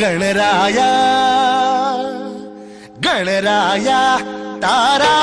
ഗണരായ ഗണരായ താരാ.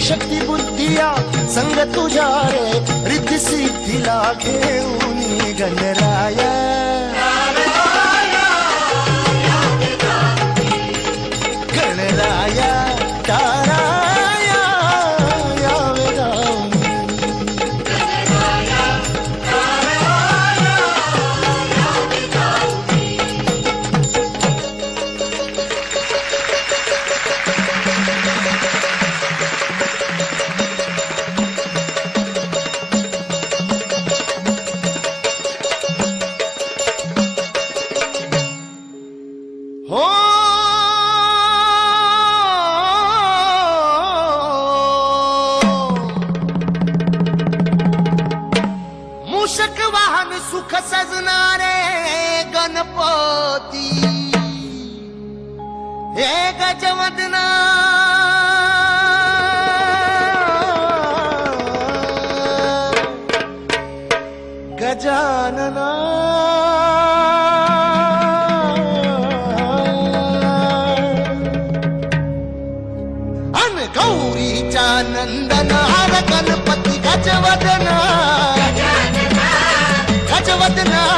शक्ती बुद्धिया संग तुझ्या रे रिद्धी सिद्धीला घेऊन गणराया Cátia Vatenau.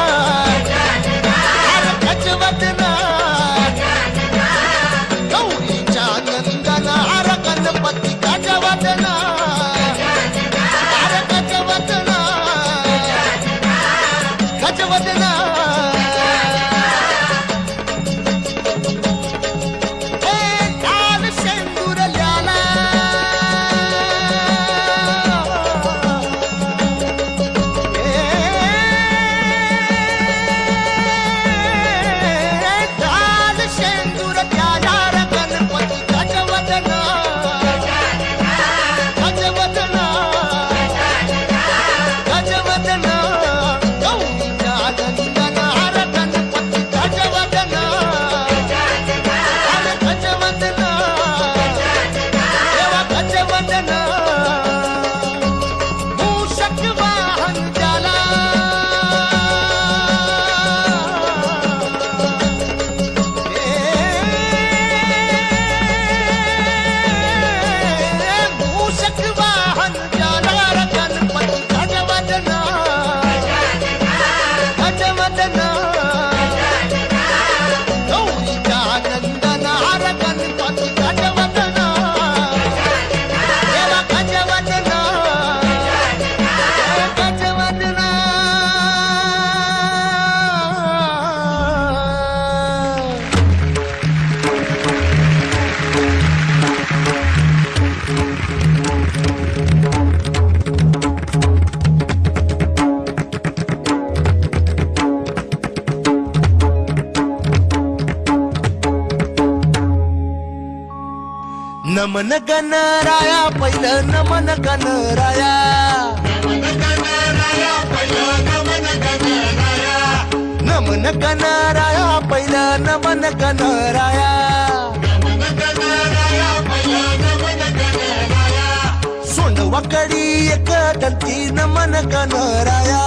नमन गणराया पहिलं नमन गणराया नमन गणराया पहिलं नमन गणराया सोंडवाकडी एक दलती नमन गणराया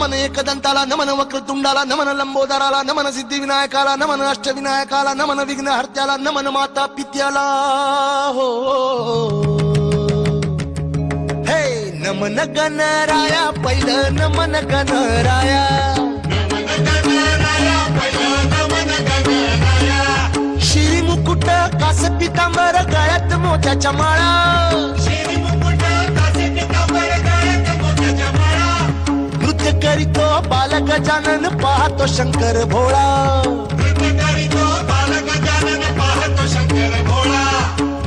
नमन एकदंताला नमन वक्रतुंडाला नमन लंबोदराला नमन सिद्धिविनायकाला नमन अष्टविनायकाला नमन विघ्नहर्त्याला नमन माता पित्याला हो, हो, हो हे. नमन गणराया पहिलं नमन गणराया. श्री मुकुट कास पितांबर गायत मोठ्या माळा. नृत्य करीतो बालक जानन पाहतो शंकर भोळा.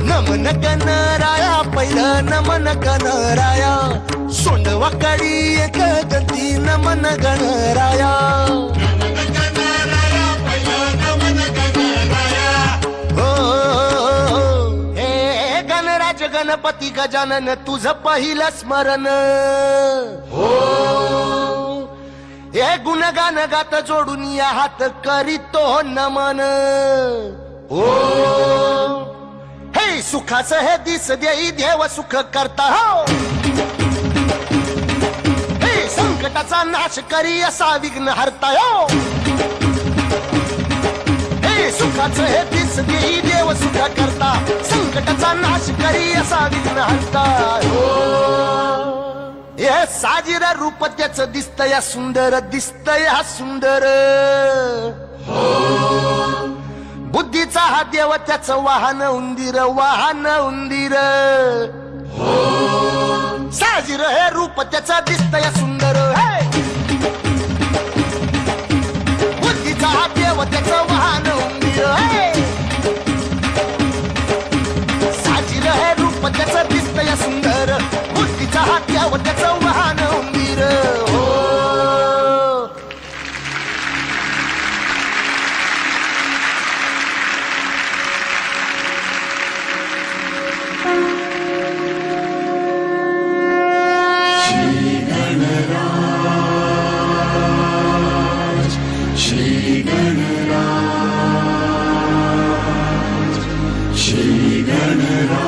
नमन गणराया पहिलं नमन गणराया सोंडवा कडी एक गती नमन गणराया. हो, गणपती गजानन तुझ पहिलं स्मरण. हो. हे गुणगान गात जोडून या हात करीतो नमन. हो. हे सुखाच हे दिस देई देव सुख करता हो. हे संकटाचा नाश करी असा विघ्न हरता हो. हे सुखाच हे दिस देई देव सुख करता संकटाचा नाश करी असा विघ्न हरता हो. साजिर रूप त्याच दिसतया सुंदर दिसतया सुंदर. बुद्धीचा हा देव त्याच वाहन उंदीर वाहन उंदीर. साजिर हे रूप त्याच दिसतया सुंदर. हे! gönül